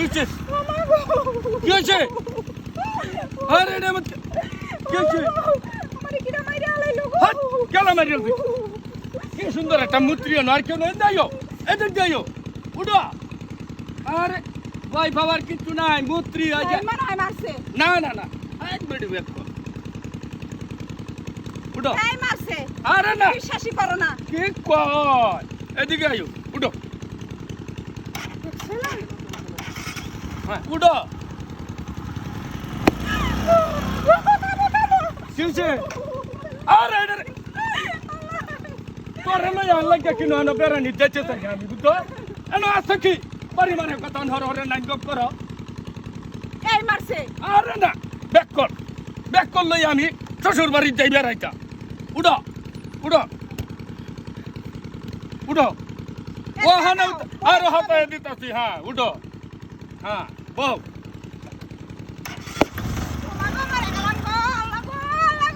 হয়েছে কি হয়েছে আরে রে মত কি হয়েছে আমারে কিরা মারিয়াল তুই কি সুন্দর একটা মুত্রি আর কেউ নেই? যাইও এদিক যাইও। উঠো। আরে ভাই বাবার কিছু নাই মুত্রি আছে। না না না এক মিনিট ওয়েট কর। উঠো। আরে না। বিশ্বাসই করো না। কি কয়? এদিকে আইও উঠো হ্যাঁ। উঠো। শিলছে আরে আরে আরে। তোর না ইয়ার লাগে কিনো আনো? বেড়া নি দেছে তাই আমি বুঝতো এনো আছে কি? বাড়ি মানে কথা হর হরে নাই গপ করো। এই মারছে। আরে না ব্যাক কর। ব্যাক কর লই আমি শ্বশুর বাড়ি যাই বেড়াইতা। উড়ো উড়ো উড়ো ও হানা আর হাতে দিতাছি হ্যাঁ উড়ো হ্যাঁ। বউ।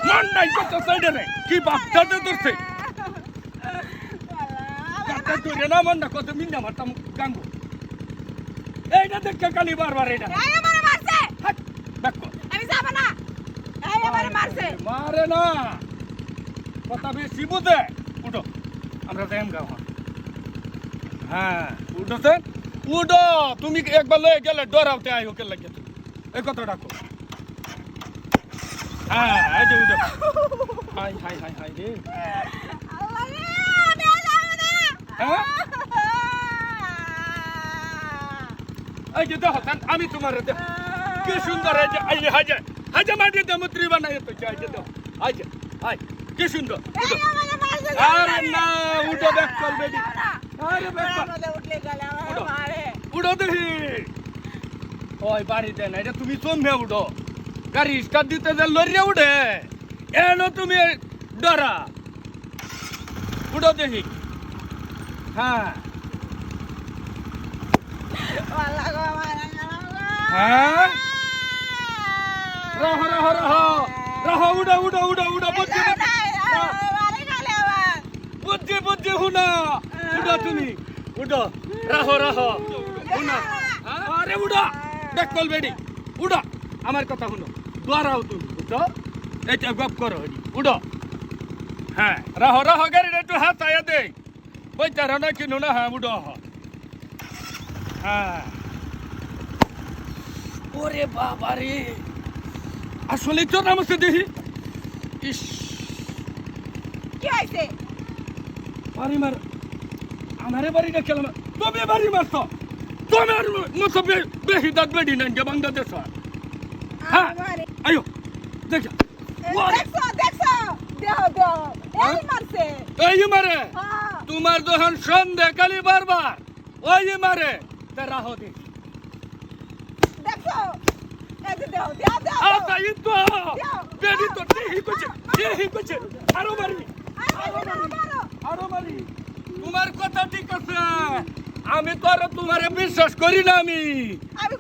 মন নাই কত সাইডে রে কি বাচ্চাতে ধরছে কাটা তুই না মন না কত মিন্না মারতাম গাঙ্গু। এইটা দেখে কালি বারবার এটা কর। আমি যাব না। এই আমারে মারছে। মারে না। কথা বেশি বুঝে উঠো। আমরা যাই গাও হ্যাঁ উঠোছেন উঠো তুমি একবার লয়ে গেলে ডরাওতে আই ওকে লাগে তুমি। এই কথা ডাকো। হ্যাঁ এই যে উঠো হাই হাই হাই হাই রে। হ্যাঁ? এই যে দেখো আমি তোমার দেখো। কি সুন্দর এই যে এই হাজে হাজে মাটি দেমত্রী বানাই তো চাই যে দেখো আই যে আই কি সুন্দর আরে না ব্যাক আরে ব্যাক কর আমারে উঠলে গেলে আমারে উঠো। মারে উঠো দেখি বাড়িতে না এটা তুমি চমে উঠো। যে লরিয়ে উঠে, এনো তুমি ডরা। উঠো দেখি হ্যাঁ। হ্যাঁ। রহ রহ রহ। রহ, উঠো উঠো উঠো উঠো, বুঝছি বুঝছি বুঝছি উঠো তুমি, উঠো। রাহ রাহ। হুনা আরে উঠো দেখ বেডি উঠো আমার কথা শুনো। দোয়ারাও তুমি বুঝছ? এইটা গপ করো এডি উঠো হ্যাঁ রাহ রাহ গাড়িটা একটু হাত আয়া দে। বইটা রানা কিনো না হ্যাঁ উঠো হ্যাঁ। ওরে বাবা রে। আসলে তো নামছে দেখি ইস। কি হইছে? বাড়ি মার। আমারে বাড়িটা খেলাম তুমি বাড়ি মারছ। তোমার মতো বেশি দাঁত বেড়ি নাই যে বাংলাদেশ হ্যাঁ। আয়ো দেখ। হ্যাঁ? হ্যাঁ। তোমার যখন সন্ধে কালি বারবার ওই মারে তা রাহ দে। দেখছ? এই যে দেহ দেহ দেহ। আচ্ছা এই তো। বেড়ি তো টিহি করছে টিহি করছে। আরও মারি আরও মারি। আরও মারি। তোমার কথা ঠিক আছে। আমি আর তোমারে বিশ্বাস করি না আমি। আমি